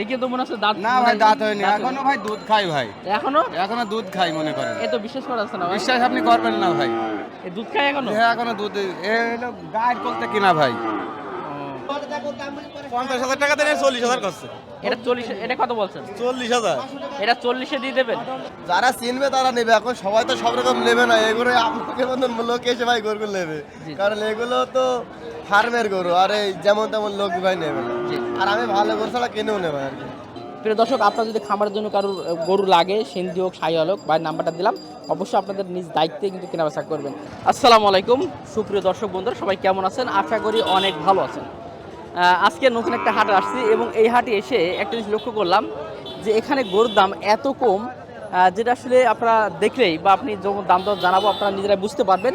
দেখে তো মনে হচ্ছে দাঁত না ভাই দাঁত হয়নি। এখনও ভাই দুধ খাই ভাই। এখনও? এখনও দুধ খাই মনে করেন। এ তো বিশ্বাস করা যাচ্ছে না ভাই। বিশ্বাস আপনি করবেন না ভাই। এ দুধ খাই এখনও? হ্যাঁ এখনও দুধ এ হলো গায়ের বলতে কিনা ভাই। পঞ্চাশ হাজার টাকা দেন চল্লিশ হাজার করছে। এটা চল্লিশ এটা কত বলছেন? চল্লিশ হাজার। এটা চল্লিশে দিয়ে দেবেন। যারা চিনবে তারা নেবে এখন সবাই তো সব রকম নেবে না। এগুলো আপনাকে মতন লোক এসে ভাই গরুগুলো নেবে। কারণ এগুলো তো ফার্মের গরু আর এই যেমন তেমন লোক ভাই নেবে আর আমি ভালো গরু ছাড়া কিনেও নেবে আর কি। প্রিয় দর্শক আপনার যদি খামারের জন্য কারোর গরু লাগে সিন্ধি হোক সাই হোক বা নাম্বারটা দিলাম অবশ্যই আপনাদের নিজ দায়িত্বে কিন্তু কেনাবেচা করবেন। আসসালামু আলাইকুম। সুপ্রিয় দর্শক বন্ধুরা সবাই কেমন আছেন? আশা করি অনেক ভালো আছেন। আজকে নতুন একটা হাট আসছি এবং এই হাটে এসে একটা জিনিস লক্ষ্য করলাম যে এখানে গরুর দাম এত কম যেটা আসলে আপনারা দেখলেই বা আপনি যখন দাম দর জানাব আপনারা নিজেরাই বুঝতে পারবেন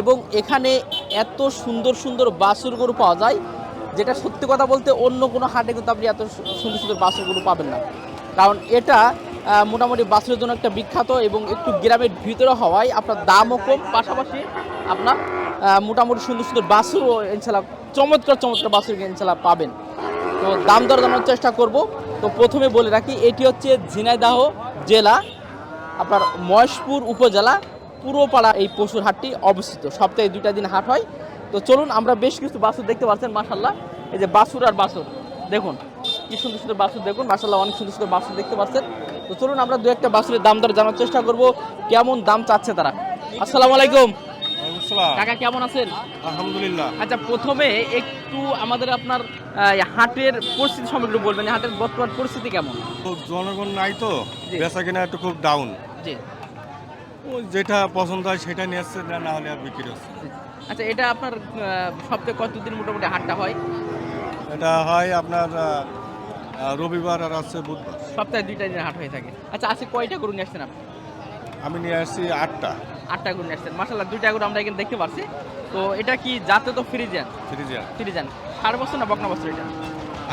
এবং এখানে এত সুন্দর সুন্দর বাছুর গরু পাওয়া যায়, যেটা সত্যি কথা বলতে অন্য কোনো হাটে কিন্তু আপনি এত সুন্দর সুন্দর গরু পাবেন না। কারণ এটা মোটামুটি বাছুরের জন্য একটা বিখ্যাত এবং একটু গ্রামের ভিতরে হওয়ায় আপনার দামও কম, পাশাপাশি আপনার মোটামুটি সুন্দর সুন্দর বাছুরও ইনশাল্লাহ, চমৎকার চমৎকার বাছুর ইনশাল্লাহ পাবেন। তো দাম দর জানার চেষ্টা করব। তো প্রথমে বলে রাখি, এটি হচ্ছে ঝিনাইদাহ জেলা, আপনার মহেশপুর উপজেলা, পুরোপাড়া এই পশুর হাটটি অবস্থিত। সপ্তাহে দুইটা দিন হাট হয়। তো চলুন, আমরা বেশ কিছু বাছুর দেখতে পাচ্ছেন মাসাল্লাহ এই যে বাছুর আর বাসুর, দেখুন, কি সুন্দর সুন্দর বাছুর দেখুন মাসাল্লাহ অনেক সুন্দর সুন্দর বাছুর দেখতে পাচ্ছেন। তো চলুন, আমরা দু একটা বাছুরের দাম দর জানার চেষ্টা করব, কেমন দাম চাচ্ছে তারা। আসসালামু আলাইকুম। কাকা কেমন আছেন? আলহামদুলিল্লাহ। আচ্ছা প্রথমে একটু আমাদের আপনার হাটের পরিস্থিতি সম্পর্কে বলবেন হাটের বর্তমান পরিস্থিতি কেমন? খুব জনগণ নাই তো বেচা কিনা একটু খুব ডাউন জি। যেটা পছন্দ হয় সেটা নিয়ে আসছে না হলে আর বিক্রি হচ্ছে আচ্ছা এটা আপনার সপ্তাহে কতদিন মোটামুটি হাটটা হয়? এটা হয় আপনার রবিবার আর আছে বুধবার। সপ্তাহে দুইটা দিন হাট হয়ে থাকে। আচ্ছা আজকে কয়টা গরু নিয়ে আসছেন আপনি? আমি নিয়ে আসছি আটটা। আটটা গরু নিয়ে আসছেন। মাসাল্লাহ দুইটা গরু আমরা এখানে দেখতে পাচ্ছি তো এটা কি যাতে তো ফ্রিজেন ফ্রিজে ফ্রিজেন সাড়ে বছর না বকনা বছর এটা?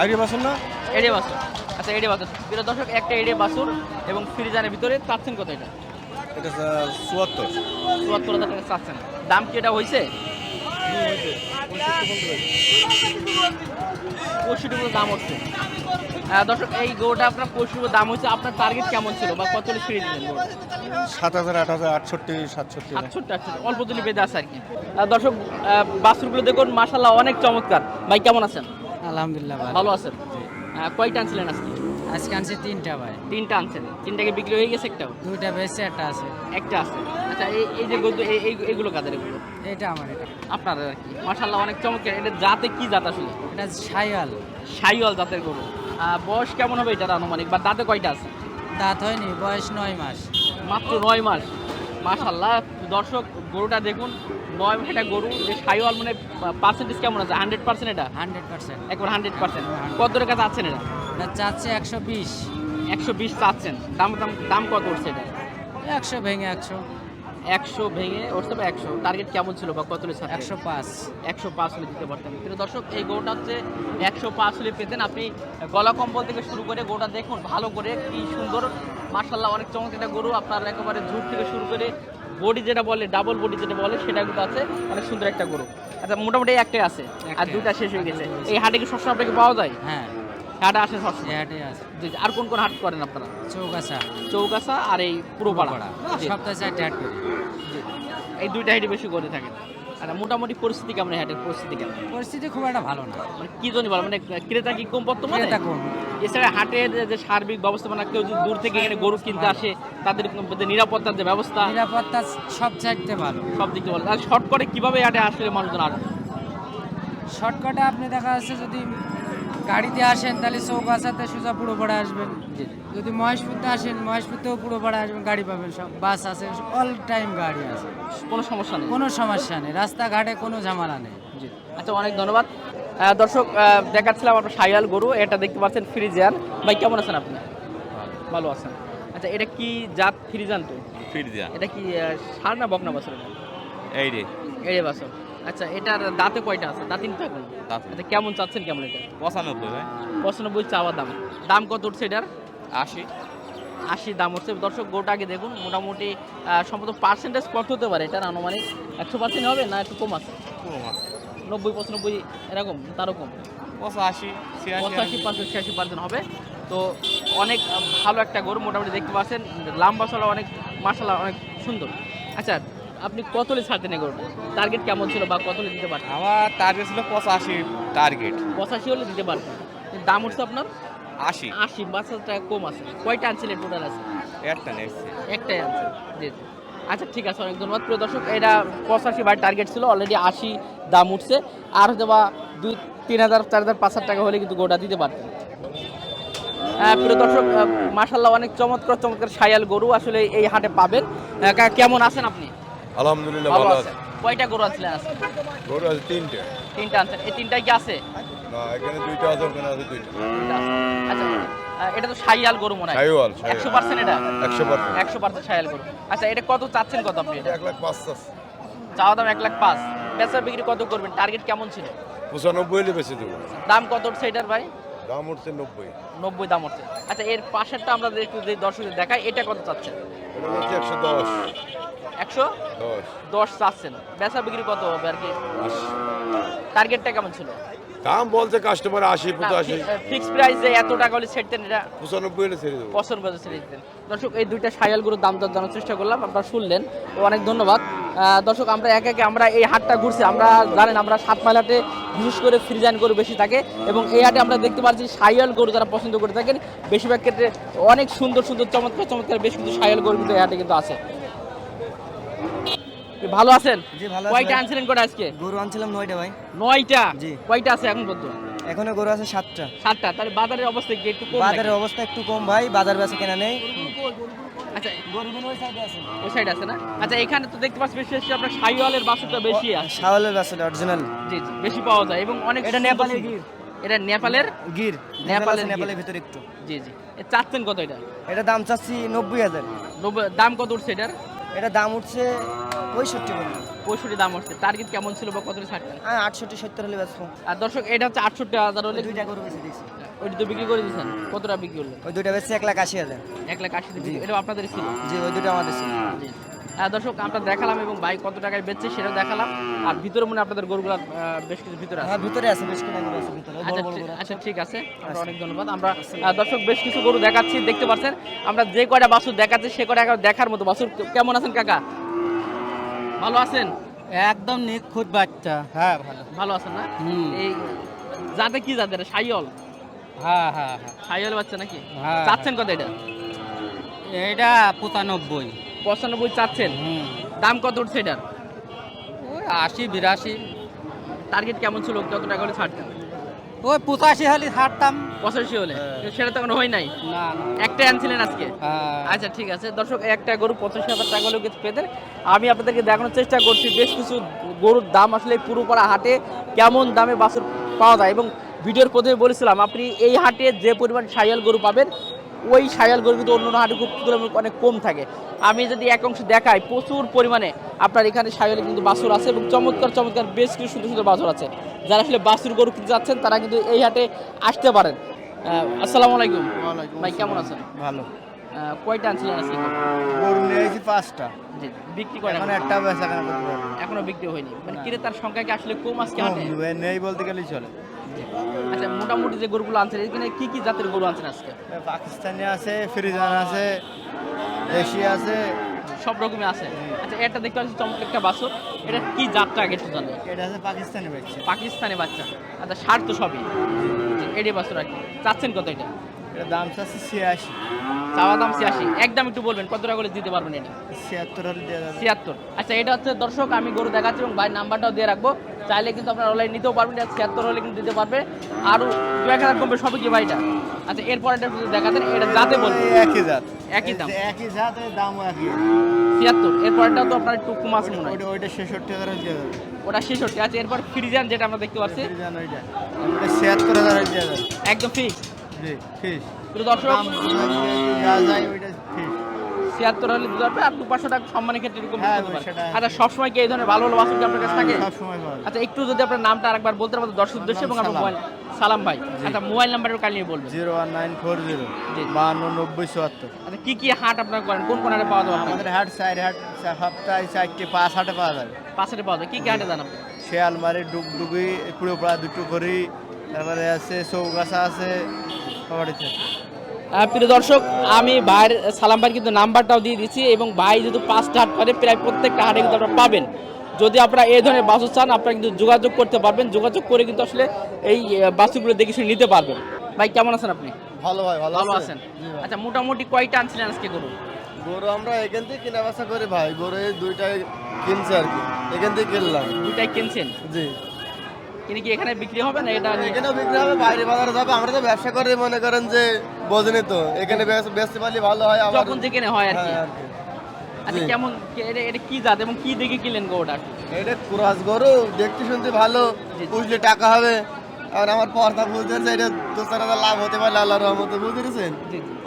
আগে বাসন না? এড়ে বাছুর। আচ্ছা এড়ে বাছুর। প্রিয় দর্শক একটা এড়ে বাছুর এবং ফ্রিজানের ভিতরে চাচ্ছেন কত এটা? এটা চুয়াত্তর। চুয়াত্তর হাজার টাকা চাচ্ছেন। দাম কি এটা হয়েছে পঁয়ষট্টি দাম হচ্ছে। দর্শক এই গরুটা আপনার পঁয়ষট্টি দাম হচ্ছে আপনার টার্গেট কেমন ছিল? বা কত ফ্রি দিলেন সাত হাজার আট হাজার আটষট্টি সাতষট্টি আটষট্টি আটষট্টি অল্প দিনে বেঁধে আছে আর কি। দর্শক আহ, দেখুন মাসাল্লাহ অনেক চমৎকার। ভাই কেমন আছেন? আলহামদুলিল্লাহ ভালো। আছেন? কয়টা আনছিলেন আজকে? আজকে আনছি তিনটা ভাই। তিনটা আনছেন। তিনটাকে বিক্রি হয়ে গেছে একটাও? দুইটা বেশি একটা আছে। একটা আছে। আচ্ছা এই এই যে এইগুলো কাদের এগুলো এটা আমার এটা। আপনার আর কি। মাসাল্লাহ অনেক চমৎকার। এটা জাতে কি জাত আসলে? এটা সাইয়াল সাইওয়াল জাতের গরু। বয়স কেমন হবে এটার আনুমানিক? বা দাঁতে কয়টা আছে? দাঁত হয়নি বয়স নয় মাস। মাত্র নয় মাস। মাশাল্লাহ দর্শক গরুটা দেখুন। নয় মাস একটা গরু যে সাইওয়াল মানে পার্সেন্টেজ কেমন আছে? হান্ড্রেড পার্সেন্ট এটা? হান্ড্রেড পার্সেন্ট একবার হান্ড্রেড পার্সেন্ট কত টাকা চাচ্ছেন এটা? এটা চাচ্ছে একশো বিশ। একশো বিশ চাচ্ছেন। দাম দাম দাম কত করছে এটা? একশো ভেঙে একশো। একশো ভেঙে উঠছে বা একশো। টার্গেট কেমন ছিল বা কত হলে একশো পাঁচ। একশো পাঁচ হলে দিতে পারতেন। কিন্তু দর্শক এই গরুটা হচ্ছে একশো পাঁচ হলে পেতেন। আপনি গলা কম্বল থেকে শুরু করে গরুটা দেখুন ভালো করে কি সুন্দর। মার্শাল্লাহ অনেক চমৎকার একটা গরু। আপনার একেবারে ঝুট থেকে শুরু করে বডি যেটা বলে ডাবল বডি যেটা বলে সেটা কিন্তু আছে। অনেক সুন্দর একটা গরু। আচ্ছা মোটামুটি একটাই আছে। আর দুইটা শেষ হয়ে গেছে। এই হাটে কি সবসময় আপনাকে পাওয়া যায়? হ্যাঁ। হাটে আসে সবসময়? হাটে জি, জি। আর কোন কোন হাট করেন আপনারা? চৌগাছা। চৌগাছা আর এই পুরোপাড়া। পাড়া জি, সপ্তাহে চারটে হাট করি। জি। এই দুইটা হাটে বেশি করে থাকেন। আচ্ছা মোটামুটি পরিস্থিতি কেমন এই হাটের? পরিস্থিতি কেমন? পরিস্থিতি খুব একটা ভালো না। মানে কি জন্য বলো মানে ক্রেতা কি কম বর্তমানে? ক্রেতা কম। এছাড়া হাটের যে সার্বিক ব্যবস্থাপনা কেউ যদি দূর থেকে এখানে গরু কিনতে আসে তাদের নিরাপত্তার যে ব্যবস্থা নিরাপত্তা সব চাইতে ভালো। সব দিকে বলে আর শর্ট করে কীভাবে হাটে আসলে মানুষজন আসবে? শর্টকাটে আপনি দেখা যাচ্ছে যদি গাড়িতে আসেন তাহলে চৌগাছাতে সোজা পুরো পড়ে আসবেন যদি মহেশপুরতে আসেন মহেশপুরতেও পুরো পড়ে আসবেন গাড়ি পাবেন সব বাস আছে অল টাইম গাড়ি আছে। কোনো সমস্যা নেই? কোনো সমস্যা নেই রাস্তাঘাটে কোনো ঝামেলা নেই। জি। আচ্ছা অনেক ধন্যবাদ। দর্শক দেখাচ্ছিলাম আপনার সাইয়াল গরু এটা দেখতে পাচ্ছেন ফ্রিজিয়ান। ভাই কেমন আছেন আপনি? ভালো আছেন। আচ্ছা এটা কি জাত ফ্রিজান তো? দিয়া এটা কি সার না বকনা বছর এটা? এই রে। এড়ে বছর। আচ্ছা এটার দাঁতে কয়টা আছে? দাঁতিন তো এখন দাঁত। আচ্ছা কেমন চাচ্ছেন কেমন এটা? পঁচানব্বই ভাই। পঁচানব্বই চাওয়া দাম। দাম কত উঠছে এটার? আশি। আশি দাম হচ্ছে দর্শক গোটা আগে দেখুন মোটামুটি সম্ভবত পার্সেন্টেজ কত হতে পারে? এটার আনুমানিক একশো পার্সেন্ট হবে না একটু কম আছে? নব্বই পঁচানব্বই এরকম তারও কম। পঁচাশি পঁচাশি পার্সেন্ট ছিয়াশি পার্সেন্ট হবে। তো অনেক ভালো একটা গরু মোটামুটি দেখতে পাচ্ছেন। লাম্বা চলা অনেক মাসালা অনেক সুন্দর। আচ্ছা আপনি কতলে ছাড়তেন এই গরুটা টার্গেট কেমন ছিল বা কতলে দিতে পারতেন? আমার টার্গেট ছিল পঁচাশি টার্গেট পঁচাশি হলে দিতে পারতেন। দাম উঠছে আপনার? আশি। আশি পাঁচ হাজার টাকা কম আছে। কয়টা আনছিলেন টোটাল আছে? একটা নেছি একটাই আনছে জি জি। আচ্ছা ঠিক আছে অনেক ধন্যবাদ। প্রিয় দর্শক এটা পঁচাশি বার টার্গেট ছিল অলরেডি আশি দাম উঠছে। আর হয়তো বা দুই তিন হাজার চার হাজার পাঁচ হাজার টাকা হলে কিন্তু গোটা দিতে পারতেন। হ্যাঁ প্রিয় দর্শক মাসাল্লাহ অনেক চমৎকার চমৎকার সায়াল গরু আসলে এই হাটে পাবেন। কেমন আছেন আপনি? আলহামদুলিল্লাহ ভালো আছে। কয়টা গরু আনছিলেন আজকে গরু আছে তিনটে। তিনটা আনছেন এই তিনটাই কি আছে? না এখানে দুইটা আছে ওখানে আছে দুইটা। আচ্ছা এটা তো সাইয়াল গরু মনে হয়। একশো পার্সেন্ট এটা? একশো পার্সেন্ট একশো পার্সেন্ট সাইয়াল গরু। আচ্ছা এটা কত চাচ্ছেন কত আপনি এটা? এক লাখ পাঁচ আছে চাওয়া দাম এক লাখ পাঁচ। বেচা বিক্রি কত করবেন? টার্গেট কেমন ছিল? পঁচানব্বই হলে বেশি দেবো। দাম কত এটার ভাই? দাম উঠছে নব্বই। নব্বই দাম উঠছে। আচ্ছা এর পাশেরটা আমরা একটু যদি দর্শকদের দেখাই এটা কত চাচ্ছেন? একশো দশ। একশো দশ। চাচ্ছেন। বেচা বিক্রি কত হবে আর কি? টার্গেটটা কেমন ছিল? দাম বলছে কাস্টমার আশি পঁচাশি। ফিক্স প্রাইসে এত টাকা হলে ছেড়তেন এটা পঁচানব্বই হলে ছেড়ে দেবো। করে ছেড়ে দিতেন দর্শক এই দুইটা সায়াল গরুর দাম দর জানার চেষ্টা করলাম আপনারা শুনলেন। অনেক ধন্যবাদ। দর্শক আমরা একে একে আমরা এই হাটটা ঘুরছি। আমরা জানেন আমরা সাত মাইল হাটে বিশেষ করে ফ্রিজাইন গরু বেশি থাকে এবং এই হাটে আমরা দেখতে পাচ্ছি সায়াল গরু যারা পছন্দ করে থাকেন। বেশিরভাগ ক্ষেত্রে অনেক সুন্দর সুন্দর চমৎকার চমৎকার বেশ কিছু সায়াল গরু কিন্তু এই হাটে কিন্তু আছে। ভালো আছেন? জি, ভালো কয়টা। আনছিলেন কটা আজকে? গরু আনছিলাম নয়টা ভাই। নয়টা? জি। কয়টা আছে এখন পর্যন্ত? এখনও গরু আছে সাতটা। সাতটা। তাহলে বাজারের অবস্থা কি একটু কম বাজারের অবস্থা একটু কম ভাই বাজার বেচা কেনা নেই। আচ্ছা ওই সাইডে আছে। ওই সাইড আছে না? আচ্ছা এখানে তো দেখতে পাচ্ছি বেশি আপনার বাছুরটা বেশি আছে। অরিজিনাল জি জি বেশি পাওয়া যায় এবং অনেক এটা নেপালের গির। এটা নেপালের? গির। নেপালের নেপালের ভিতরে একটু। জি জি। চাচ্ছেন কত এটা? এটা দাম চাচ্ছি নব্বই হাজার। দাম কত উঠছে এটার? এটা দাম উঠছে পঁয়ষট্টি পর্যন্ত পঁয়ষট্টি দাম উঠছে টার্গেট কেমন ছিল বা কত ছাড়তেন হ্যাঁ আটষট্টি সত্তর হলে বেচবো। আর দর্শক এটা হচ্ছে আটষট্টি হাজার হলে দুইটা গরু বেশি ওইটা তো বিক্রি করে দিয়েছেন। কতটা বিক্রি করলেন? ওই দুইটা বেচছে এক লাখ আশি হাজার। এক লাখ আশি বিক্রি এটা আপনাদের ছিল? জি ওই দুটো আমাদের ছিল। জি। হ্যাঁ, দর্শক আমরা দেখালাম এবং বাইক কত টাকায় বেচছে সেটাও দেখালাম। আর ভিতরে মনে আপনাদের গরুগুলো বেশ কিছু ভিতরে আছে। হ্যাঁ ভিতরে আছে বেশ কটা গরু আছে ভিতরে। আচ্ছা ঠিক- আছে। আচ্ছা ঠিক আছে। অনেক ধন্যবাদ। আমরা দর্শক বেশ কিছু গরু দেখাচ্ছি দেখতে পাচ্ছেন। আমরা যে কয়টা বাছুর দেখাচ্ছি সে কয়টা দেখার মতো বাছুর। কেমন আছেন কাকা? ভালো আছেন? একদম নিখুঁত বাচ্চা। হ্যাঁ ভালো। ভালো আছেন না? এই যাতে কি যাদের সাইয়ল হ্যাঁ হ্যাঁ হ্যাঁ। সাইল বাচ্চা নাকি? হ্যাঁ। চাচ্ছেন কত এটা? এটা পঁচানব্বই। পঁচানব্বই চাচ্ছেন? দাম কত উঠছে এটার? ওই আশি বিরাশি। টার্গেট কেমন ছিল? কত টাকা হলে ছাড়তেন ওই পঁচাশি হলে হারতাম। পঁচাশি হলে? সেটা তো হয় নাই? না না। একটাই আনছিলেন আজকে? হ্যাঁ। আচ্ছা ঠিক আছে। দর্শক একটা গরু পঁচাশি হাজার টাকা হলেও কিছু পেতেন। আমি আপনাদেরকে দেখানোর চেষ্টা করছি বেশ কিছু গরুর দাম আসলে পুরোপাড়া হাটে কেমন দামে বাছুর পাওয়া যায়। এবং ভিডিওর প্রথমে বলেছিলাম আপনি এই হাটে যে পরিমাণ সাইয়াল গরু পাবেন ওই সাইয়াল গরু কিন্তু অন্য হাটে খুব তুলনামূলক অনেক কম থাকে। আমি যদি এক অংশ দেখাই প্রচুর পরিমাণে আপনার এখানে সাইয়ালে কিন্তু বাছুর আছে এবং চমৎকার চমৎকার বেশ কিছু সুন্দর সুন্দর বাছুর আছে। যারা আসলে বাছুর গরু কিনতে যাচ্ছেন তারা কিন্তু এই হাটে আসতে পারেন। আসসালামু আলাইকুম। ভাই কেমন আছেন? ভালো। কয়টা আনছিলেন আজকে? গরু নিয়েছি পাঁচটা। জি বিক্রি করেন এখন একটা বেচা কেনা এখনও বিক্রি হয়নি। মানে ক্রেতার সংখ্যা কি আসলে কম আজকে হাটে? নেই বলতে গেলেই চলে। আচ্ছা মোটামুটি যে গরুগুলো আনছেন এখানে কি কি জাতের গরু আনছেন আজকে? পাকিস্তানি আছে ফ্রিজান আছে দেশি আছে। সব রকমই আছে? আচ্ছা এটা দেখতে পাচ্ছি চমৎকার একটা বাছুর। এটা কি জাতটা আগে একটু এটা আছে পাকিস্তানি বাচ্চা। পাকিস্তানি বাচ্চা। আচ্ছা সার তো সবই। এটি বাসুর আর কি। চাচ্ছেন কত এটা? এটা দাম চাচ্ছে ছিয়াশি। চাওয়া দাম ছিয়াশি। একদম একটু বলবেন কত টাকা করে দিতে পারবেন এটা? ছিয়াত্তর হলে দেওয়া যাবে। ছিয়াত্তর। আচ্ছা এটা হচ্ছে দর্শক আমি গরু দেখাচ্ছি এবং ভাই নাম্বারটাও দিয়ে রাখব। চাইলে কিন্তু আপনার অনলাইন নিতেও পারবেন এটা ছিয়াত্তর হলে কিন্তু দিতে পারবে। আরও দু এক হাজার কমবে সবই কি ভাইটা? আচ্ছা এরপর এটা শুধু দেখাতেন এটা যাতে বলবেন। একই জাত। একই দাম। একই জাত দামও একই। ছিয়াত্তর। এরপরটাও তো আপনার একটু কম আছে মনে হয়। ওইটা ছেষট্টি হাজার দেওয়া যাবে। ওটা ছেষট্টি। আছে এরপর ফ্রিজান যেটা আমরা দেখতে পাচ্ছি। ফ্রিজান ওইটা। ছিয়াত্তর হাজার দেওয়া যাবে। একদম ফিক্স জি ফিস দর্শক ফিস ছিয়াত্তর হলে দিতে পারবে আর দু পাঁচশো টাকা সম্মানের ক্ষেত্রে এরকম হ্যাঁ, আচ্ছা সবসময় কি এই ধরনের ভালো ভালো বাসন আপনার কাছে থাকে? পাওয়া আচ্ছা একটু যদি আপনার নামটা আরেকবার বলতে পারেন দর্শক উদ্দেশ্যে এবং আপনার মোবাইল সালাম ভাই। আচ্ছা মোবাইল নাম্বারের কাল নিয়ে বলবেন। Zero one nine four zero. বাহান্ন নব্বই চুয়াত্তর। আচ্ছা কি কি হাট আপনারা করেন? কোন কোন হাটে পাওয়া যাবে আমাদের হাট চার হাট সপ্তাহে চারটে পাঁচ হাটে পাওয়া যাবে পাওয়া যায়। কি কি হাটে আপনি? শিয়ালমারি ডুগডুগি পুরোপড়া দুটো করি তারপরে আছে চৌগাছা আছে প্রিয় দর্শক আমি ভাইয়ের সালাম ভাইয়ের কিন্তু নাম্বারটাও দিয়ে দিচ্ছি এবং ভাই যেহেতু পাঁচটা হাট করে প্রায় প্রত্যেকটা হাটে কিন্তু আপনারা পাবেন। যদি আপনারা এই ধরনের বাসু চান আপনারা কিন্তু যোগাযোগ করতে পারবেন। যোগাযোগ করে কিন্তু আসলে এই বাসুগুলো দেখে শুনে নিতে পারবেন। ভাই কেমন আছেন আপনি? ভালো ভাই ভালো ভালো আছেন? আচ্ছা মোটামুটি কয়টা আনছিলেন আজকে গরু? গরু আমরা এখান থেকে কেনা বেচা করি ভাই। গরু দুইটাই কিনছি আর কি। এখান থেকে কিনলাম। দুইটাই কিনছেন? জি। কিনে কি এখানে বিক্রি হবে না এটা এখানেও বিক্রি হবে বাইরে বাজারে যাবে আমরা তো ব্যবসা করে মনে করেন যে বোঝেনি তো। এখানে বেচ- বেচতে পারলে ভালো হয় আবার যখন যেখানে হয় আর কি। হ্যাঁ, আচ্ছা কেমন এটা এটা কি জাত এবং কি দেখে কিনলেন গরুটা? এটা কুরাস গরু দেখতে শুনতে ভালো বুঝলে টাকা হবে। আর আমার পর্দা বুঝতে পারছে এটা দু চার হাজার লাভ হতে পারলে আল্লাহ রহমতে বুঝতে পেরেছেন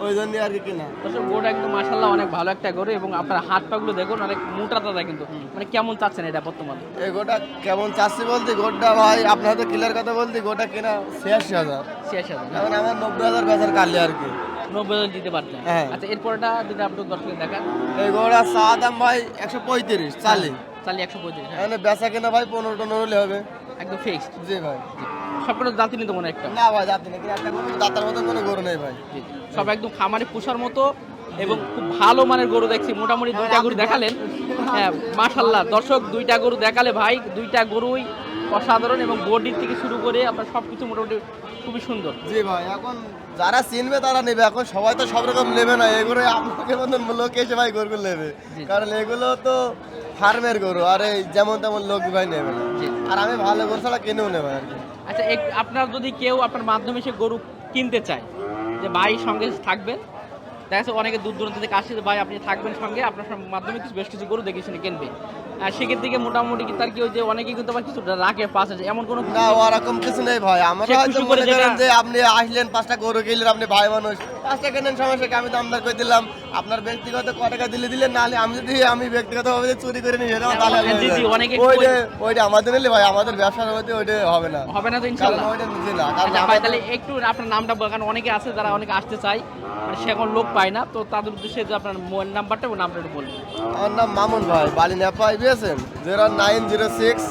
ওই জন্য আর কি কেনা। গরুটা কিন্তু মাশাল্লাহ অনেক ভালো একটা গরু এবং আপনার হাত পাগুলো দেখুন অনেক মোটা তাজা কিন্তু। মানে কেমন চাচ্ছেন এটা বর্তমানে? এই গোটা কেমন চাচ্ছি বলতে গোটা ভাই আপনার হাতে ক্লিয়ার কথা বলতে গোটা কেনা ছিয়াশি হাজার। ছিয়াশি হাজার এখন আমার নব্বই হাজার বেচার কালি আর কি। নব্বই হাজার দিতে পারতেন হ্যাঁ। আচ্ছা এরপরটা যদি আপনি দর্শক দেখান। এই গোটা চা দাম ভাই একশো পঁয়ত্রিশ চালি। চালি একশো পঁয়ত্রিশ হ্যাঁ। বেচা কেনা ভাই পনেরো টনেরো হলে হবে। একদম ফিক্সড জি ভাই। সবকটা জাতি নিতে মনে একটা। না ভাই যাতে নাকি একটা গরু দাতার মতন কোনো গরু নেই ভাই। সব একদম খামারে পোষার মতো এবং খুব ভালো মানের গরু দেখছি। মোটামুটি দুইটা গরু দেখালেন। হ্যাঁ মাশাল্লাহ দর্শক দুইটা গরু দেখালে ভাই দুইটা গরুই অসাধারণ এবং বডির থেকে শুরু করে আপনার সব কিছু মোটামুটি খুবই সুন্দর। জি ভাই এখন যারা চিনবে তারা নেবে। এখন সবাই তো সব রকম নেবে না। এগুলো আপনাকে মতন লোক এসে ভাই গরুগুলো নেবে। কারণ এগুলো তো ফার্মের গরু আর এই যেমন তেমন লোক ভাই নেবে না। আর আমি ভালো গরু ছাড়া কিনেও নেবে আর কি। আচ্ছা আপনার যদি কেউ আপনার মাধ্যমে সে গরু কিনতে চায় যে ভাই সঙ্গে থাকবেন দেখা যাচ্ছে অনেকে দূর দূরান্ত থেকে আসে যে ভাই আপনি থাকবেন সঙ্গে আপনার মাধ্যমে কিছু বেশ কিছু গরু দেখে শুনে কিনবে। আর সেক্ষেত্রে থেকে মোটামুটি কি তার কি ওই যে অনেকেই কিন্তু আবার কিছু রাখে পাঁচ আছে এমন কোনো না ওরকম কিছু নেই ভাই। আমরা হয়তো মনে করেন যে আপনি আসলেন পাঁচটা গরু কিনলেন আপনি ভাই মানুষ। পাঁচটা কেনেন সমস্যা? কি? আমি দামদার করে দিলাম? আপনার ব্যক্তিগত ক টাকা দিলে দিলেন নাহলে আমি যদি আমি ব্যক্তিগত ভাবে চুরি করে নিয়ে যেতাম তাহলে হ্যাঁ, অনেকে একটু ওইটা ওইটা আমাদের নিলে ভাই আমাদের ব্যবসার মধ্যে ওইটা হবে না। হবে না তো কারণ ইনশাল্লাহ ওইটা নিজে না আচ্ছা ভাই তাহলে একটু আপনার নামটা কারণ অনেকে আছে যারা অনেকে আসতে চায় মানে সে এখন লোক পায় না তো তাদের উদ্দেশ্যে যে আপনার মোবাইল নাম্বারটা ও নামটা একটু বলবেন। আমার নাম মামুন ভাই বালি নেপাই পেয়েছেন জিরো নাইন জিরো সিক্স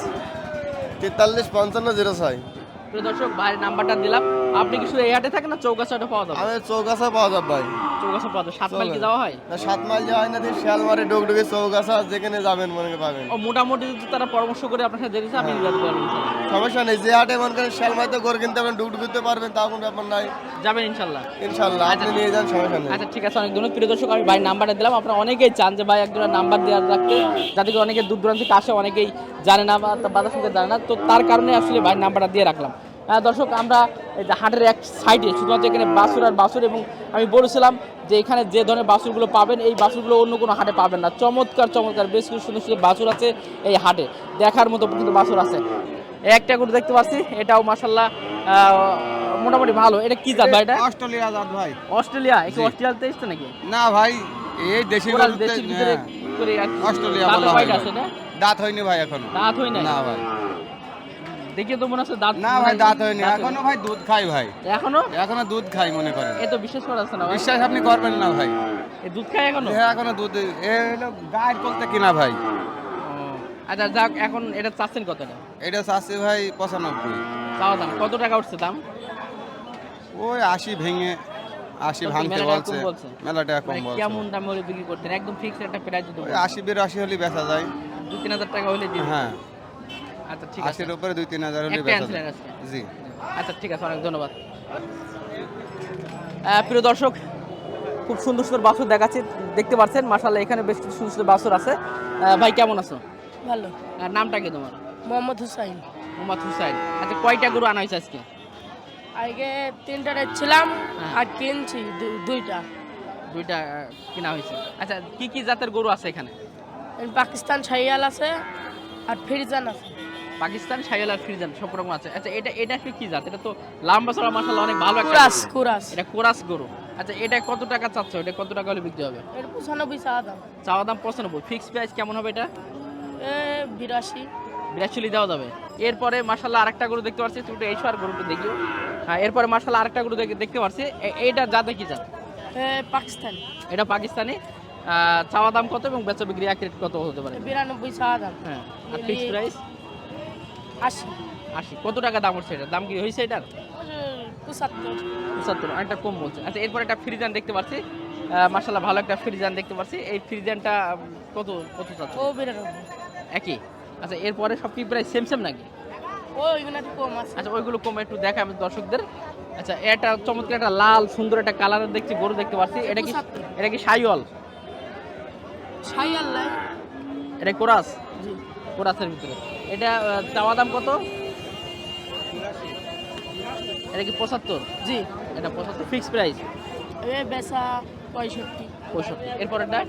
তেতাল্লিশ পঞ্চান্ন জিরো ছয়। প্রিয় দর্শক ভাইয়ের নাম্বারটা দিলাম। আপনি কি শুধু এই হাটে থাকেন না চৌকাছাটা পাওয়া যাবে? চৌগাছা পাওয়া যাবে ভাই। পাওয়া যাবে। সাত মাইল কি যাওয়া হয়? না সাত মাইল যাওয়া হয় না দিয়ে শিয়ালমারি ডুগডুগি চৌগাছা যেখানে যাবেন মনে পাবেন ও মোটামুটি যদি তারা পরামর্শ করে আপনার সাথে দিয়েছে আপনি যেতে পারবেন ইনশাল্লাহ। সমস্যা নেই যে হাটে মনে করেন শিয়ালমারিতে কিনতে ডুগডুগিতে পারবেন তা কোনো ব্যাপার নাই। যাবেন ইনশাল্লাহ ইনশাল্লাহ আপনি নিয়ে যান সমস্যা নেই। আচ্ছা ঠিক আছে অনেক ধন্যবাদ। প্রিয় দর্শক আমি ভাই নাম্বারটা দিলাম। আপনারা অনেকেই চান যে ভাই একজনের নাম্বার দেওয়ার রাখতে। যাতে করে অনেকে দূর দূরান্ত থেকে আসে অনেকেই জানে না বা বাজার সঙ্গে জানে না। তো তার কারণে আসলে ভাই নাম্বারটা দিয়ে রাখলাম। দর্শক আমরা হাটের এক সাইডে শুধুমাত্র এখানে বাসুর আর বাসুর এবং আমি বলেছিলাম যে এখানে যে ধরনের বাসুরগুলো পাবেন এই বাসুরগুলো অন্য কোনো হাটে পাবেন না। চমৎকার চমৎকার বেশ কিছু সুন্দর সুন্দর বাসুর আছে এই হাটে। দেখার মতো কিন্তু বাসুর আছে। একটা গরু দেখতে পাচ্ছি এটাও মাসাল্লাহ মোটামুটি ভালো। এটা কি জাত ভাই এটা? অস্ট্রেলিয়া জাত ভাই। অস্ট্রেলিয়া? একটু জি। অস্ট্রেলিয়াতে এসছে নাকি? না ভাই এই দেশি হ্যাঁ, করে অস্ট্রেলিয়া হয় দাঁত হয়নি ভাই এখনও। দাঁত হয় নাই না ভাই। দেখে তো মনে হচ্ছে দাঁত না ভাই দাঁত হয়নি। এখনও ভাই দুধ খাই ভাই। এখনও? এখনও দুধ খাই মনে করেন। এ তো বিশ্বাস করা না বিশ্বাস আপনি করবেন না ভাই। এ দুধ খায় এখনও? এ এখনও দুধ এ হলো গায়ের বলতে কিনা ভাই। আচ্ছা যাক এখন এটা চাচ্ছেন কতটা এটা? চাচ্ছি ভাই পঁচানব্বই। চাওয়া দাম কত টাকা উঠছে দাম? ওই আশি ভেঙে আশি ভাঙতে বলছে। কম মেলা টাকা কম মানে বলছে। কেমন দামে হলে বিক্রি করতেন? একদম ফিক্সড একটা প্রাইস যদি ওই বলেন। আশি হলে বেচা যায়। দু তিন হাজার টাকা হলে। হ্যাঁ। আচ্ছা ঠিক আছে। আশির উপরে দুই তিন হাজার হলে জি। আচ্ছা ঠিক আছে অনেক ধন্যবাদ। প্রিয় দর্শক খুব সুন্দর সুন্দর বাছুর দেখাচ্ছি দেখতে পাচ্ছেন মাসাল্লাহ এখানে বেশ কিছু সুন্দর সুন্দর বাছুর আছে। ভাই কেমন আছো? ভালো। আর নামটা কি তোমার? মোহাম্মদ হুসাইন। মোহাম্মদ হুসাইন। আচ্ছা কয়টা গরু আনা হয়েছে আজকে? আগে তিনটা ছিলাম হ্যাঁ। আর কিনছি দুইটা। দুইটা কিনা হয়েছে। আচ্ছা কি কি জাতের গরু আছে এখানে? পাকিস্তান শাহিয়াল আছে আর ফিরজান আছে। পাকিস্তান সাইয়াল আর ফ্রিজান সব রকম আছে। আচ্ছা এটা এটা আসলে কি জাত? এটা তো লাম্বা চড়া মাসাল্লাহ অনেক ভালো একটা কুরাস। কুরাস। এটা কোরাস গরু। আচ্ছা এটা কত টাকা চাচ্ছ? এটা কত টাকা হলে বিক্রি হবে? এর পঁচানব্বই চাওয়া দাম। চাওয়া দাম পঁচানব্বই। ফিক্স প্রাইস কেমন হবে এটা? এ বিরাশি। বিরাশি হলে দেওয়া যাবে। এরপরে মাসাল্লাহ আরেকটা গরু দেখতে পাচ্ছি একটু এইসো আর গরুটা দেখিও হ্যাঁ এরপরে মাসাল্লাহ আরেকটা গরু দেখে- দেখতে পাচ্ছি এইটা যাতে কি জাত? পাকিস্তান। এটা পাকিস্তানি। চাওয়া দাম কত এবং বেচা বিক্রি এক রেট কত হতে পারে? বিরানব্বই চাওয়া দাম। হ্যাঁ আর ফিক্স প্রাইস আশি। আশি। কত টাকা দাম হচ্ছে এটার? দাম কি হয়েছে এটার? পঁচাত্তর। পঁচাত্তর অনেকটা কম বলছে। আচ্ছা এরপর একটা ফ্রিজান দেখতে পাচ্ছি। মার্শাল্লাহ ভালো একটা ফ্রিজান দেখতে পাচ্ছি। এই ফ্রিজানটা কত কত চাচ্ছে? ও বিরানব্বই। একই? আচ্ছা এরপরে সব কি প্রায় সেম সেম নাকি? একটু কম আছে। আচ্ছা ওইগুলো কমে একটু দেখা আমি দর্শকদের। আচ্ছা এটা চমৎকার একটা লাল সুন্দর একটা কালারের দেখছি গরু দেখতে পাচ্ছি। এটা কি এটা কি সাইওয়াল আল্লাহ এটা কোরাস? কোরাসের ভিতরে। এটা চাওয়া দাম কত? এটা কি পঁচাত্তর? জি। এটা পঁচাত্তর ফিক্স প্রাইস বেচা পঁয়ষট্টি। পঁয়ষট্টি। এরপর এটা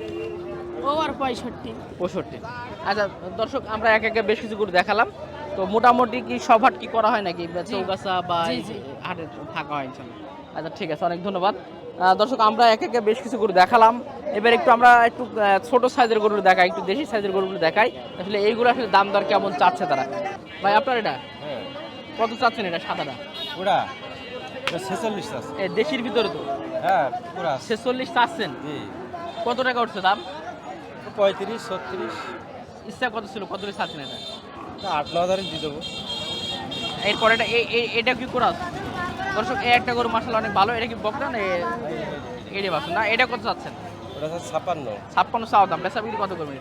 ও আর পঁয়ষট্টি। পঁয়ষট্টি। আচ্ছা দর্শক আমরা এক একে বেশ কিছু করে দেখালাম। তো মোটামুটি কি সব হাট কি করা হয় নাকি? চৌগাছা বা। হাটে থাকা হয় আচ্ছা ঠিক আছে অনেক ধন্যবাদ। দর্শক আমরা এক একে বেশ কিছু করে দেখালাম। এবার একটু আমরা একটু ছোট সাইজের গরুগুলো দেখাই একটু দেশি সাইজের গরুগুলো দেখাই। আসলে এইগুলো আসলে দাম দর কেমন চাচ্ছে তারা? ভাই আপনার এটা? কত চাচ্ছেন এটা সাদাটা? পুরা? ছেচল্লিশ এ দেশির ভিতরে তো? হ্যাঁ পুরা। ছেচল্লিশ চাচ্ছেন? কত টাকা উঠছে দাম? পঁয়ত্রিশ ছত্রিশ। ইচ্ছা কত ছিল কত চাচ্ছেন এটা? আট ন হাজারে দিয়ে দেবো। এরপর এটা এটা কি করা? দর্শক এই একটা গরু মাসাল অনেক ভালো। এটা কি বকরা না এ- এড়ে বাসন না এটা কত চাচ্ছেন? ওটা হচ্ছে ছাপান্ন ছাপ্পান্ন চাওয়া দাম। বেসা বিক্রি কত করবেন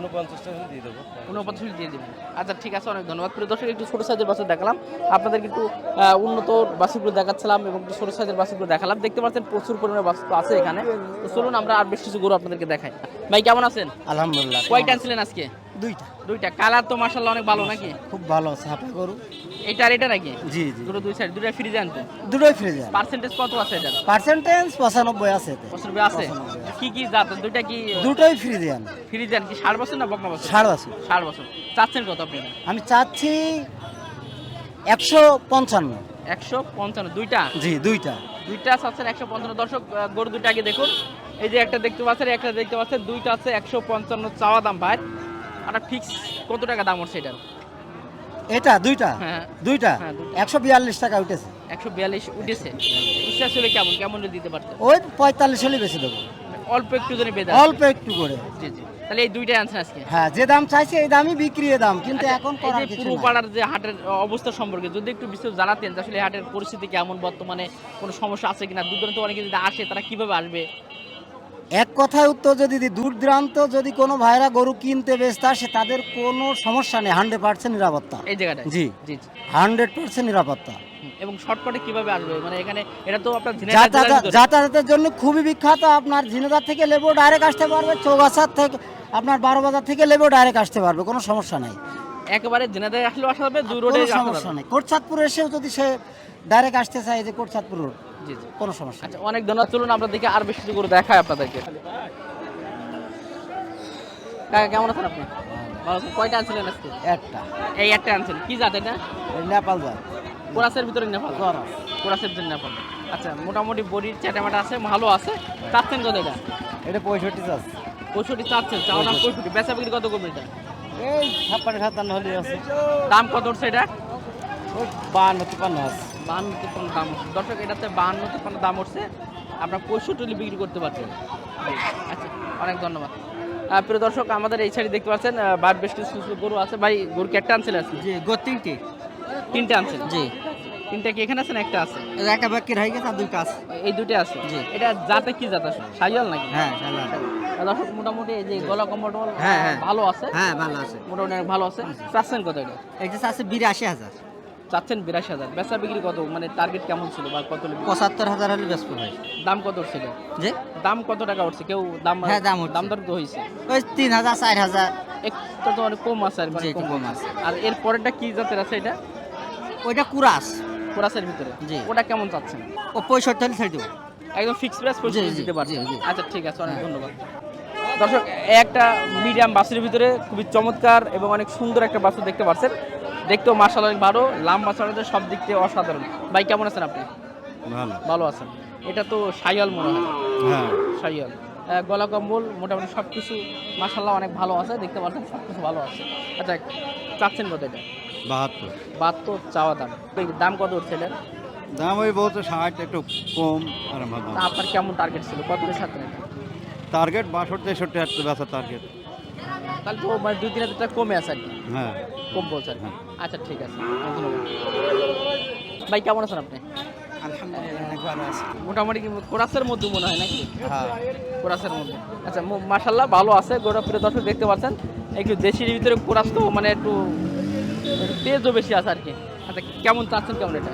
উনপঞ্চাশ টাকা দিয়ে দেবো। উনপঞ্চাশ দিয়ে দেবেন। আচ্ছা ঠিক আছে অনেক ধন্যবাদ। প্রিয় দর্শক একটু ছোট সাইজের বাছুর দেখালাম। আপনাদের কিন্তু আহ, উন্নত বাছুরগুলো দেখাচ্ছিলাম এবং একটু ছোট সাইজের বাছুরগুলো দেখালাম। দেখতে পাচ্ছেন প্রচুর পরিমাণে তো আছে এখানে। তো চলুন আমরা আর বেশ কিছু গরু আপনাদেরকে দেখাই। ভাই কেমন আছেন? আলহামদুলিল্লাহ কয়টা আনছিলেন আজকে? দুইটা। দুইটা। কালার তো মাসাল্লাহ অনেক ভালো নাকি? খুব ভালো ছাপা গরু। এটা আর এটা নাকি? জি জি। দুটো দুই সাইড দুটো ফ্রিজে আনতে দুটোই ফ্রিজ পার্সেন্টেজ কত আছে এটার? পার্সেন্টেজ পঁচানব্বই আছে এতে। পঁচানব্বই আছে? কি কি জাত? দুইটা কি দুটোই ফ্রিজিয়ান ফ্রিজান কি? ষাট বছর না বকনা বছর? ষাট আছে ষাট বছর। চাচ্ছেন কত আপনি? আমি চাচ্ছি একশো পঞ্চান্ন। একশো পঞ্চান্ন দুইটা? জি দুইটা। দুইটা চাচ্ছেন একশো পঞ্চান্ন। দর্শক আহ, গরু দুইটা আগে দেখুন। এই যে একটা দেখতে পাচ্ছেন একটা দেখতে পাচ্ছেন দুইটা আছে একশো পঞ্চান্ন চাওয়া দাম ভাই। আর ফিক্স কত টাকা দাম হচ্ছে এটার? এটা দুইটা? হ্যাঁ। দুইটা? হ্যাঁ, একশো বিয়াল্লিশ টাকা উঠেছে। একশো বিয়াল্লিশ উঠেছে। ইচ্ছা ছিল কেমন? কেমন দিতে পারতেন? ওই পঁয়তাল্লিশ হলে বেশি দেবো। অল্প একটু বেদা অল্প একটু করে। জি জি। তাহলে এই দুইটাই আনছেন আজকে? হ্যাঁ যে দাম চাইছে এই দামই বিক্রি দাম কিন্তু আচ্ছা, এখন এই যে পুরো পাড়ার যে হাটের অবস্থা সম্পর্কে যদি একটু বিস্তারিত জানাতেন আসলে হাটের পরিস্থিতি কেমন বর্তমানে কোনো সমস্যা আছে কিনা দূর দূরান্ত অনেকে যদি আসে তারা কীভাবে আসবে? এক কথায় উত্তর যদি দিই, দূর দূরান্ত যদি কোনো ভাইরা গরু কিনতে বেচতে আসে তাদের কোনো সমস্যা নেই হান্ড্রেড পার্সেন্ট নিরাপত্তা। এই জায়গাটায়? জি। জি হান্ড্রেড পার্সেন্ট নিরাপত্তা। এবং শর্টকাটে কীভাবে আসবে? মানে এখানে এটা তো আপনার। যাতায়াতের জন্য খুবই বিখ্যাত আপনার ঝিনাদার থেকে লেবু ডাইরেক্ট আসতে পারবে চৌগাছার থেকে আপনার বারো বাজার থেকে লেবু ডাইরেক্ট আসতে পারবে কোনো সমস্যা নাই। একেবারে ঝিনাইদহ আসলেও আসা যাবে দুই রোডে সমস্যা নেই। কোটচাঁদপুর এসেও যদি সে ডাইরেক্ট আসতে চায় যে কোটচাঁদপুর রোড জি জি। কোনো সমস্যা আচ্ছা অনেক ধন্যবাদ। চলুন আমরা দেখি আর বেশি কিছু করে দেখায় আপনাদেরকে। কাকা কেমন আছেন আপনি? ভালো আছেন? কয়টা আনছিলেন আজকে? একটা। এই একটা আনছেন। কি জাত এটা? নেপাল যায় কোরাসের ভিতরে নেপাল? কোরাস। কোরাসের জন্য নেপাল। আচ্ছা মোটামুটি বডির চ্যাটামাটা আছে ভালো আছে। চাচ্ছেন কত এটা? এটা পঁয়ষট্টি চাষ। পঁয়ষট্টি চাচ্ছেন চাওয়া দাম পঁয়ষট্টি। বেচা বিক্রি কত করবে এটা? এই ছাপ্পান্ন সাতান্ন হলে আছে। দাম কত উঠছে এটা? বান্ন তিপ্পান্ন আছে। বান্ন তিপ্পান্ন দাম উঠছে। দর্শক এটাতে বান্ন তিপ্পান্ন দাম উঠছে। আপনার পঁয়ষট্টি বিক্রি করতে পারছেন আচ্ছা অনেক ধন্যবাদ। প্রিয় দর্শক আমাদের এই সাইডে দেখতে পাচ্ছেন বার বেশ কিছু গরু আছে। ভাই গরু একটা আনছিলেন আজকে? জি গো তিনটি। তিনটে আনছেন? জি। তিনটা কি এখানে আছে না একটা আছে? একটা বাক্যের হয়ে গেছে আর দুই কাজ এই দুইটা আছে? জি। এটা জাতে কি জাত আছে সাইয়াল নাকি? হ্যাঁ আহ, দর্শক মোটামুটি এই যে গলা কম্বল হ্যাঁ, হ্যাঁ। ভালো আছে? হ্যাঁ ভালো আছে। মোটামুটি ভালো আছে। চাচ্ছেন কত এটা? এটা আছে বিরাশি হাজার। চাচ্ছেন বিরাশি হাজার। বেচা বিক্রি কত? মানে টার্গেট কেমন ছিল বা কত পঁচাত্তর হাজার হলে বেশ ভাই। দাম কত ছিল যে? দাম কত টাকা উঠছে? কেউ দাম হ্যাঁ, দাম দাম দর তো হয়েছে ওই তিন হাজার চার হাজার। একটু তো অনেক কম আছে আর কম। আছে। আর এর পরেরটা কি জাতের আছে এটা? ওইটা কুরাস। কুরাসের ভিতরে? জি। ওটা কেমন চাচ্ছেন? ও পঁয়ষট্টি হলে ছেড়ে দেবো। একদম ফিক্স প্রাইস জি, দিতে জি। আচ্ছা ঠিক আছে অনেক ধন্যবাদ। দর্শক একটা মিডিয়াম বাসের ভিতরে খুবই চমৎকার এবং অনেক সুন্দর একটা বাস দেখতে পাচ্ছেন। দেখতেও মার্শাল অনেক ভালো লাম্বা চড়াতে সব দিক থেকে অসাধারণ। ভাই কেমন আছেন আপনি? ভালো। ভালো আছেন। এটা তো সাইয়াল মনে হয়। হ্যাঁ। সাইয়াল গলা কম্বল মোটামুটি সব কিছু মাসাল্লাহ অনেক ভালো আছে দেখতে পাচ্ছেন সব কিছু ভালো আছে। আচ্ছা চাচ্ছেন কত এটা? বাহাত্তর। বাহাত্তর চাওয়া দাম। দাম কত উঠছে এটার? দাম ওই বলতে ষাট একটু কম আর আপনার কেমন টার্গেট ছিল? কত ছাড়তেন টার্গেট বাষট্টি তেষট্টি হাজার টার্গেট তাহলে তো মানে দুই তিন হাজার কমে আছে আর কি। হ্যাঁ। কম বলছে আর কি। আচ্ছা ঠিক আছে। ভাই কেমন আছেন আপনি? মোটামুটি কোরাসের মধ্যে মনে হয় নাকি? হ্যাঁ। কোরাসের মধ্যে। আচ্ছা মাশাল্লাহ ভালো আছে। গোটা প্রিয় দর্শক দেখতে পাচ্ছেন। একটু দেশির ভিতরে কোরাস তো মানে একটু তেজও বেশি আছে আর কি। আচ্ছা কেমন চাচ্ছেন কেমন এটা?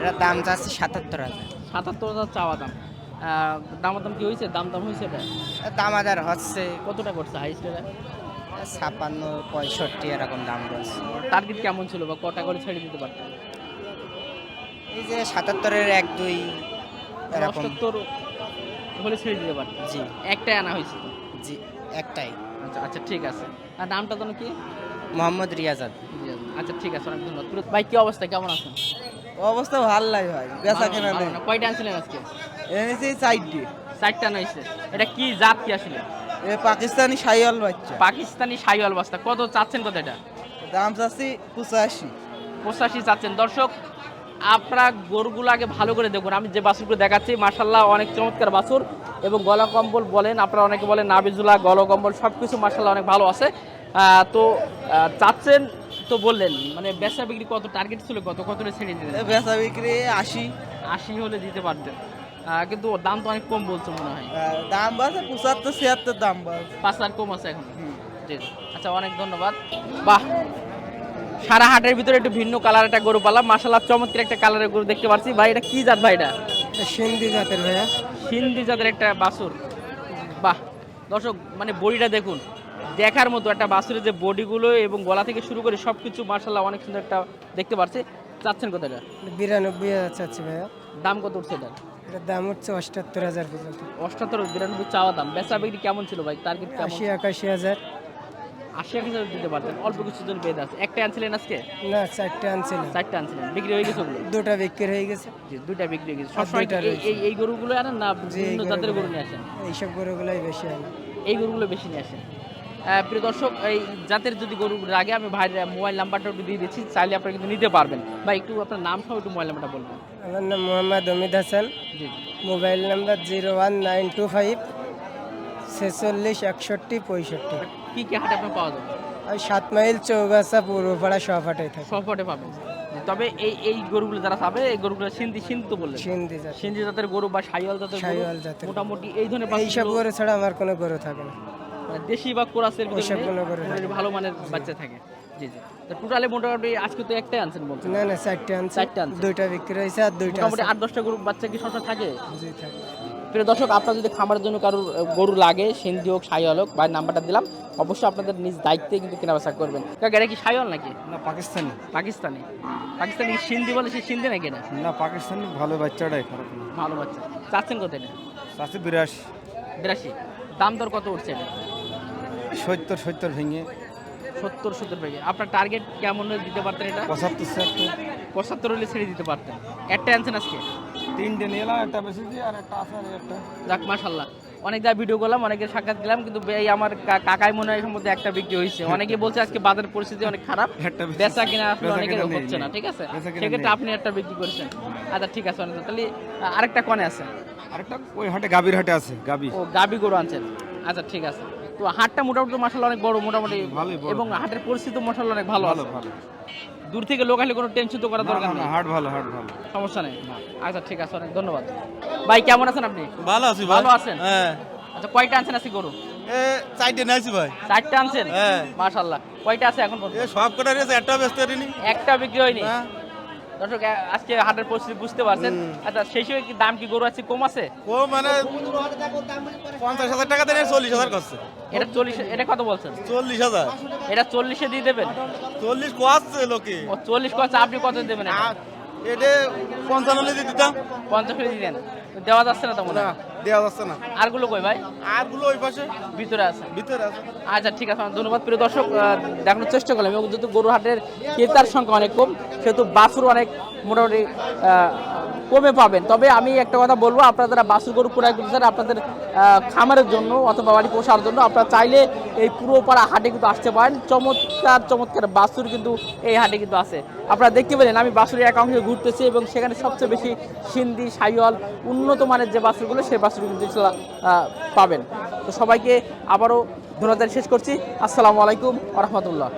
এটা দাম চাচ্ছে সাতাত্তর হাজার। সাতাত্তর হাজার চাওয়া দাম। আহ, দামার দাম কি হয়েছে? দাম দাম হয়েছে এটা? দাম হচ্ছে কতটা করছে? হাইস্ট ছাপ্পান্ন পঁয়ষট্টি এরকম দাম রয়েছে টার্গেট কেমন ছিল বা কটা করে ছেড়ে দিতে পারতেন? এই যে সাতাত্তরের এক দুই এরকম। হলে ছেড়ে দিতে পারতেন? জি। একটাই আনা হয়েছে তো। জি একটাই। আচ্ছা আচ্ছা ঠিক আছে। আর নামটা তো কি মোহাম্মদ রিয়াজাদ। আচ্ছা ঠিক আছে অনেক ধন্যবাদ। ভাই কি অবস্থা? কেমন আছেন? অবস্থা ভালো লাগে ভাই বেচা কেনা নেই। কয়টা আনছিলেন আজকে? এনেছি সাইডটি চারটা নইছে এটা কি জাত কি আসলে? পাকিস্তানি সাইয়াল বাচ্চা। পাকিস্তানি সাইওয়াল বস্তা কত চাচ্ছেন কত এটা? দাম চাচ্ছি পঁচাশি। পঁচাশি চাচ্ছেন। দর্শক আপনারা গরুগুলো আগে ভালো করে দেখুন। আমি যে বাছুরগুলো দেখাচ্ছি মার্শাল্লাহ অনেক চমৎকার বাছুর এবং গলা কম্বল বলেন আপনারা অনেকে বলেন নাবিজুলা গলা কম্বল সব কিছু মার্শাল্লাহ অনেক ভালো আছে। তো চাচ্ছেন তো বললেন মানে বেচা বিক্রি কত? টার্গেট ছিল কত? কত ছেড়ে দিলেন? বেচা বিক্রি আশি। আশি হলে দিতে পারতেন। কিন্তু ওর দাম তো অনেক কম বলছে মনে হয়। দাম বাড়ছে পঁচাত্তর ছিয়াত্তর দাম বাড়ছে পাঁচ হাজার কম আছে এখন। জি। আচ্ছা অনেক ধন্যবাদ। বাহ! সারা হাটের ভিতরে একটু ভিন্ন কালার একটা গরু পালাম। মাসাল্লাহ চমৎকার একটা কালারের গরু দেখতে পাচ্ছি ভাই এটা কি জাত ভাই এটা? সিন্ধি জাতের ভাইয়া। সিন্ধি জাতের একটা বাছুর। বাহ! দর্শক মানে বডিটা দেখুন। দেখার মতো একটা বাছুরের যে বডিগুলো এবং গলা থেকে শুরু করে সব কিছু মার্শাল্লাহ অনেক সুন্দর একটা দেখতে পাচ্ছি চাচ্ছেন কোথায় বিরানব্বই হাজার চাচ্ছি ভাইয়া। দাম কত উঠছে এটা? এটার দাম হচ্ছে অষ্টাত্তর হাজার পর্যন্ত। অষ্টাত্তর বিরানব্বই চাওয়া দাম। বেচা বিক্রি কেমন ছিল ভাই? টার্গেট আশি একাশি হাজার। আশি এক হাজার দিতে পারতেন। অল্প কিছুর জন্য পেয়ে আছে একটা আনছিলেন আজকে? না চারটে আনছিলাম। চারটা আনছিলেন। বিক্রি হয়ে গেছে ওগুলো? দুটা বিক্রি হয়ে গেছে। জি দুইটা বিক্রি হয়ে গেছে। সবসময় এই- এই গরুগুলো আনেন না বিভিন্ন জাতের গরু নিয়ে আসেন? এইসব গরুগুলাই বেশি আনে। এই গরুগুলো বেশি নিয়ে আসেন? প্রিয় দর্শক এই জাতের যদি গরু আগে আমি ভাইয়ের মোবাইল নাম্বারটা একটু দিয়ে দিচ্ছি চাইলে আপনারা কিন্তু নিতে পারবেন। ভাই একটু আপনার নাম সহ একটু মোবাইল নাম্বারটা বলবেন। আমার নাম Mohammad Amit Hasan. Mobile number zero one nine two five ছেচল্লিশ একষট্টি পঁয়ষট্টি। কি কি হাটে আপনার পাওয়া যাবে? ওই সাত মাইল চৌগাছা পূর্বপাড়া সহপাঠাই থাকে। সফটে পাবেন। তবে এই এই গরুগুলো যারা পাবে এই গরুগুলো সিন্ধি সিন্ধি তো বললেন। সিন্ধি সিন্ধি জাতের গরু বা সাইওয়াল জাতের গরু সাহিওয়াল জাতের। মোটামুটি এই ধরনের এইসব গরু ছাড়া আমার কোনো গরু থাকে না। দেশি বা কোরাসের ভিতরে মোটামুটি ভালো মানের বাচ্চা থাকে। জি জি। তো টোটালি মোটামুটি আজকে তো একটাই আনছেন বলছেন? না না চারটে আনছে। চারটে আনছে। দুইটা বিক্রি হয়েছে আর দুইটা মোটামুটি আট দশটা গরু বাচ্চা কি সবসময় থাকে? জি থাকে। প্রিয় দর্শক আপনার যদি খামারের জন্য কারোর গরু লাগে সিন্ধি হোক সাইওয়াল হোক ভাই নাম্বারটা দিলাম। অবশ্যই আপনাদের নিজ দায়িত্বে কিন্তু কেনা বেচা করবেন। কাকা এটা কি সাইওয়াল নাকি? না পাকিস্তানি। পাকিস্তানি। পাকিস্তানি কি সিন্ধি বলে সে সিন্ধি নাকি এটা? না পাকিস্তানি ভালো বাচ্চাটাই খারাপ ভালো বাচ্চা। চাচ্ছেন কত এটা? আছে বিরাশি। বিরাশি। দাম দর কত উঠছে এটা? সত্তর সত্তর ভেঙে। সত্তর সত্তর পেয়ে আপনার টার্গেট কেমন হলে দিতে পারতেন এটা? পঁচাত্তর ছিয়াত্তর। পঁচাত্তর হলে ছেড়ে দিতে পারতেন। একটা আনছেন আজকে? তিনটে নিয়ে এলাম একটা বেশি আর একটা আছে আর একটা। যাক মাশাল্লাহ অনেক যা ভিডিও করলাম অনেকের সাক্ষাৎ দিলাম কিন্তু এই আমার কাকাই মনে হয় মধ্যে একটা বিক্রি হয়েছে অনেকে বলছে আজকে বাজার পরিস্থিতি অনেক খারাপ বেচা কিনা আসলে অনেকের হচ্ছে না ঠিক আছে? সেক্ষেত্রে আপনি একটা বিক্রি করছেন। আচ্ছা ঠিক আছে অনেক তাহলে আরেকটা কনে আছে। আরেকটা ওই হাটে গাবির হাটে আছে গাবি ও গাবি গরু আনছেন। আচ্ছা ঠিক আছে। তো হাটটা মোটামুটি মাসাল্লাহ অনেক বড় মোটামুটি। এবং হাটের পরিস্থিতি মশাল্লা অনেক ভালো ভালো ভালো। দূর থেকে লোক আসলে কোনো টেনশন তো করার দরকার নেই। হাট ভালো হাট ভালো। সমস্যা নেই। আচ্ছা ঠিক আছে অনেক ধন্যবাদ। ভাই কেমন আছেন আপনি? ভালো আছি ভালো আছেন? হ্যাঁ। আচ্ছা কয়টা আনছেন আজকে গরু? এ চারটে নাইছি ভাই। চারটা আনছেন? হ্যাঁ। মাশাল্লাহ কয়টা আছে এখন পর্যন্ত? এ সব কটা রেছে একটা ব্যস্ত নি একটা বিক্রি হয়নি? দর্শক আজকে হাটের পরিস্থিতি বুঝতে পারছেন। আচ্ছা সেই সময় কি দাম কি গরু আছে? কম আছে? ও মানে পঞ্চাশ হাজার টাকা দেন চল্লিশ হাজার করছে। এটা চল্লিশ এটা কত বলছেন? চল্লিশ হাজার। এটা চল্লিশে দিয়ে দেবেন? চল্লিশ কোয়াচ্ছে লোকে। ও চল্লিশ কোয়াচ্ছে আপনি কত দেবেন এটা? পঞ্চান্ন দিয়ে দিতাম। পঞ্চাশ দিয়ে দেন। দেওয়া যাচ্ছে না তো মনে হয়? দেওয়া যাচ্ছে না। আরগুলো কই ভাই? আরগুলো ওই পাশে। ভিতরে আছে। ভিতরে আছে। আচ্ছা ঠিক আছে ধন্যবাদ। প্রিয় দর্শক দেখানোর চেষ্টা করলাম। এবং যেহেতু গরু হাটের ক্রেতার সংখ্যা অনেক কম সেহেতু বাছুর অনেক মোটামুটি কমে পাবেন। তবে আমি একটা কথা বলব আপনারা যারা গরু ক্রয় আপনাদের খামারের জন্য অথবা বাড়ি পোষার জন্য আপনারা চাইলে এই পুরো পাড়া হাটে কিন্তু আসতে পারেন। চমৎকার চমৎকার বাছুর কিন্তু এই হাটে কিন্তু আছে। আপনারা দেখতে পেলেন আমি বাছুরের একাংশে ঘুরতেছি এবং সেখানে সবচেয়ে বেশি সিন্ধি সাইওয়াল উন্নত মানের যে বাছুরগুলো সেই বাছুর পাবেন। তো সবাইকে আবারও ধন্যবাদ শেষ করছি। আসসালামু আলাইকুম রহমতুল্লাহ।